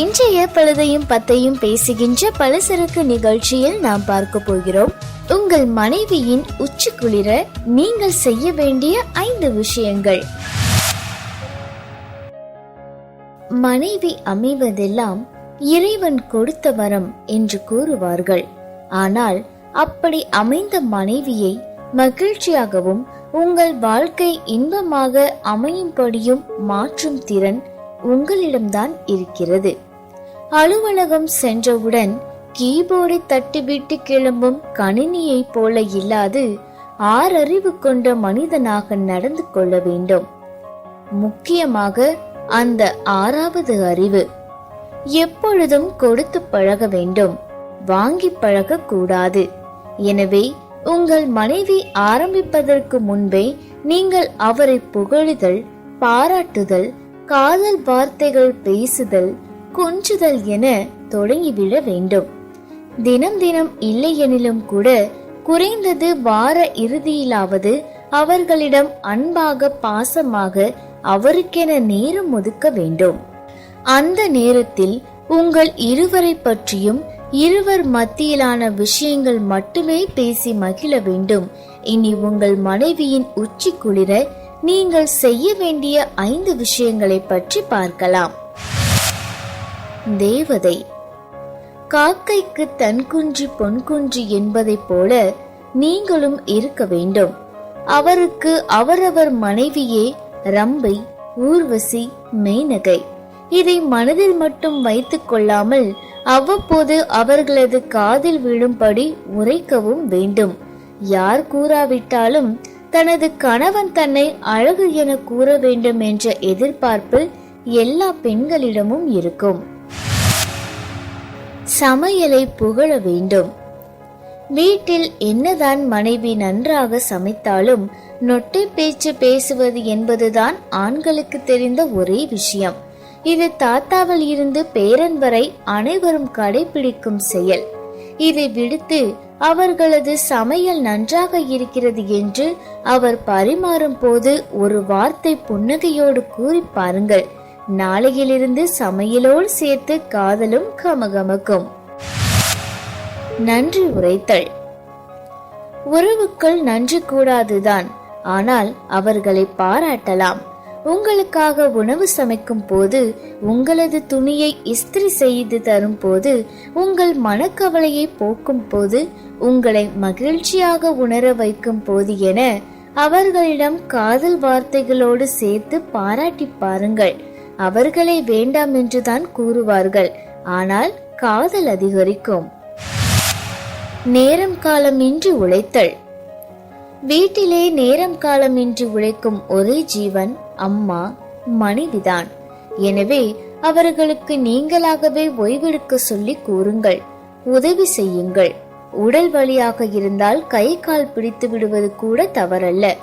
இன்றைய பழுதையும் பத்தையும் பேசுகின்ற பலசரக்கு நிகழ்ச்சியில் நாம் பார்க்க போகிறோம். உங்கள் மனைவியின் உச்சி குளிர நீங்கள் செய்ய வேண்டிய ஐந்து விஷயங்கள். மனைவி அமைவதெல்லாம் இறைவன் கொடுத்த வரம் என்று கூறுவார்கள். ஆனால் அப்படி அமைந்த மனைவியை மகிழ்ச்சியாகவும் உங்கள் வாழ்க்கை இன்பமாக அமையும்படியும் மாற்றும் திறன் உங்களிடம்தான் இருக்கிறது. அலுவலகம் சென்றவுடன் கீபோர்டை தட்டிவிட்டு கிளம்பும் கணினியைப் போல இல்லாது ஆறறிவு கொண்ட மனிதனாக நடந்து கொள்ள வேண்டும். முக்கியமாக அந்த ஆறாவது அறிவு. எப்பொழுதும் கொடுத்து பழக வேண்டும். வாங்கி பழக கூடாது. எனவே உங்கள் மனைவி ஆரம்பிப்பதற்கு முன்பே நீங்கள் அவரை புகழுதல் பாராட்டுதல் காதல் வார்த்தைகள் பேசுதல் கொஞ்சுதல் என தொடங்கிவிட வேண்டும். தினம் தினம் இல்லையெனிலும் கூட குறைந்தது வார இறுதியிலாவது அவர்களிடம் அன்பாக பாசமாக அவருக்கென நேரம் ஒதுக்க வேண்டும். அந்த நேரத்தில் உங்கள் இருவரை பற்றியும் இருவர் மத்தியிலான விஷயங்கள் மட்டுமே பேசி மகிழ வேண்டும். இனி உங்கள் மனைவியின் உச்சி குளிர நீங்கள் செய்ய வேண்டிய ஐந்து விஷயங்களை பற்றி பார்க்கலாம். தேவதை. காக்கைக்கு தன் குஞ்சு பொன் குஞ்சு என்பதைப் போல நீங்களும் இருக்க வேண்டும். அவருக்கு அவரவர் மனைவியே ரம்பை ஊர்வசி மெய்நகை இதை மனதில் மட்டும் வைத்துக் கொள்ளாமல் அவ்வப்போது அவர்களது காதில் விழும்படி உரைக்கவும் வேண்டும். யார் கூறாவிட்டாலும் தனது கணவன் தன்னை அழகு என கூற வேண்டும் என்ற எதிர்பார்ப்பு எல்லா பெண்களிடமும் இருக்கும். சமையலை புகழ வேண்டும். வீட்டில் என்னதான் மனைவி நன்றாக சமைத்தாலும் நொட்டை பேச்சு பேசுவது என்பதுதான் ஆண்களுக்கு தெரிந்த ஒரே விஷயம். இது தாத்தாவில் இருந்து பேரன் வரை அனைவரும் கடைபிடிக்கும் செயல். இதை விடுத்து அவர்களது சமையல் நன்றாக இருக்கிறது என்று அவர் பரிமாறும் போது ஒரு வார்த்தை புன்னகையோடு கூறி பாருங்கள். நாளையிலிருந்து சமையலோடு சேர்த்து காதலும் கமகமக்கும். நன்றி உரைத்தல். உறவுக்குள் நன்றி கூடாதுதான் ஆனால் அவர்களை பாராட்டலாம். உங்களுக்காக உணவு சமைக்கும் போது உங்களது துணியை இஸ்திரி செய்து தரும் போது உங்கள் மனக்கவலையை போக்கும் போது உங்களை மகிழ்ச்சியாக உணர வைக்கும் போது என அவர்களிடம் காதல் வார்த்தைகளோடு சேர்த்து பாராட்டி பாருங்கள். அவர்களை வேண்டாம் என்றுதான் கூறுவார்கள். ஆனால் காதல் அதிகரிக்கும். நேரம் காலமின்றி உழைத்தல். வீட்டிலே நேரம் காலமின்றி உழைக்கும் ஒரே ஜீவன் அம்மா மனைவிதான். எனவே அவர்களுக்கு நீங்களாகவே ஓய்வெடுக்க சொல்லி கூறுங்கள். உதவி செய்யுங்கள். உடல் வழியாக இருந்தால் கை கால் பிடித்து விடுவது கூட தவறல்ல.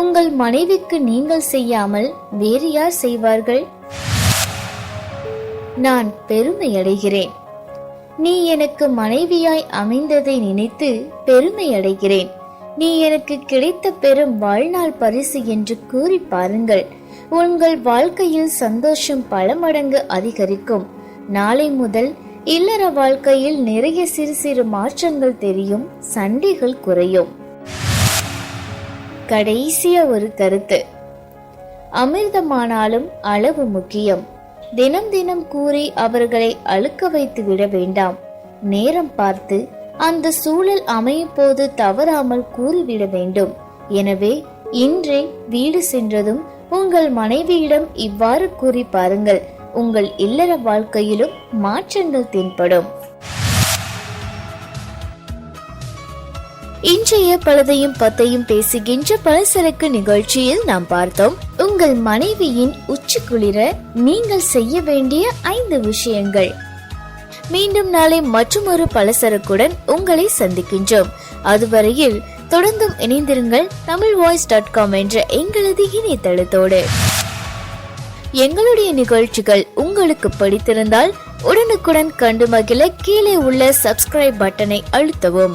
உங்கள் மனைவிக்கு நீங்கள் செய்யாமல் வேறு யார் செய்வார்கள்? நான் பெருமை அடைகிறேன் நீ எனக்கு மனைவியாய் அமைந்ததை நினைத்து பெருமை அடைகிறேன் நீ எனக்கு கிடைத்த பெரும் வாழ்நாள் பரிசு என்று கூறி பாருங்கள். உங்கள் வாழ்க்கையில் சந்தோஷம் பல மடங்கு அதிகரிக்கும். நாளை முதல் இல்லற வாழ்க்கையில் நிறைய சிறு சிறு மாற்றங்கள் தெரியும் சண்டைகள் குறையும். கடைசிய ஒரு கருத்து. அமிர்தமானாலும் அளவு முக்கியம். தினம் தினம் கூறி அவர்களை அழுக்க வைத்து விட வேண்டாம். நேரம் பார்த்து அந்த சூழல் அமையும் போது தவறாமல் கூறிவிட வேண்டும். எனவே இன்றே வீடு சென்றதும் உங்கள் மனைவியிடம் இவ்வாறு கூறி பாருங்கள். உங்கள் இல்லற வாழ்க்கையிலும் மாற்றங்கள் தென்படும். இன்றைய பலதையும் பத்தையும் பேசுகின்ற பலசரக்கு நிகழ்ச்சியில் நாம் பார்த்தோம். உங்கள் மனைவியின் உச்சி குளிர நீங்கள் செய்ய வேண்டிய ஐந்து விஷயங்கள். மீண்டும் நாளை மற்றொரு பலசரக்குடன் உங்களை சந்திக்கின்றோம். அதுவரையில் தொடர்ந்தும் இணைந்திருங்கள் தமிழ் வாய்ஸ் டாட் காம் என்ற எங்களது இணையதளத்தோடு. எங்களுடைய நிகழ்ச்சிகள் உங்களுக்கு பிடித்திருந்தால் உடனுக்குடன் கண்டு மகிழ கீழே உள்ள சப்ஸ்கிரைப் பட்டனை அழுத்தவும்.